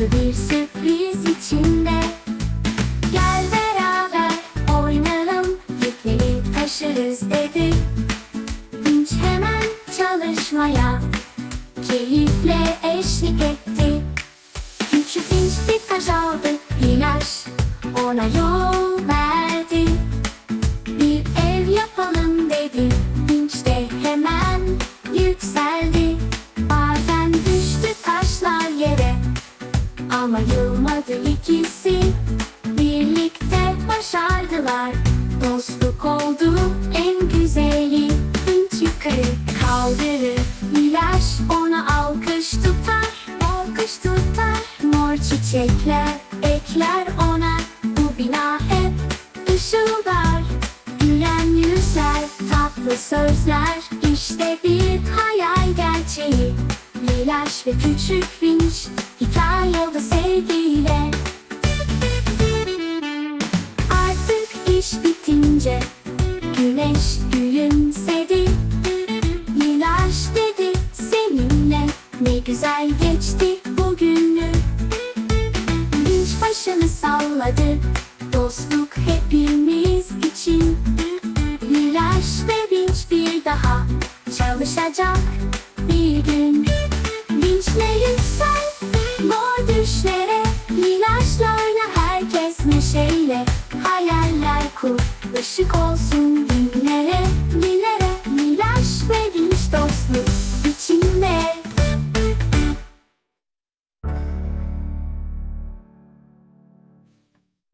Tatlı bir sürpriz içinde. Gel beraber oynayalım Yükleri taşırız dedi. Vinç hemen çalışmaya Keyifle eşlik etti. Küçük vinç bir taş aldı Hilaş ona yol verdi Ama yılmadı ikisi. Birlikte başardılar. Dostluk oldu en güzeli. Vinç yukarı kaldırır. Milaş ona alkış tutar Alkış tutar. Mor çiçekler ekler ona. Bu bina hep ışıldar. Gülen yüzler, tatlı sözler. İşte bir hayal gerçeği. Milaş ve küçük vinç Hikaye yolda sevgiyle. Artık iş bitince Güneş gülümsedi. Milaş dedi seninle. Ne güzel geçti bugünü. Vinç başını salladı Dostluk hepimiz için. Milaş ve Vinç bir daha Çalışacak bir gün Hayaller kur Işık olsun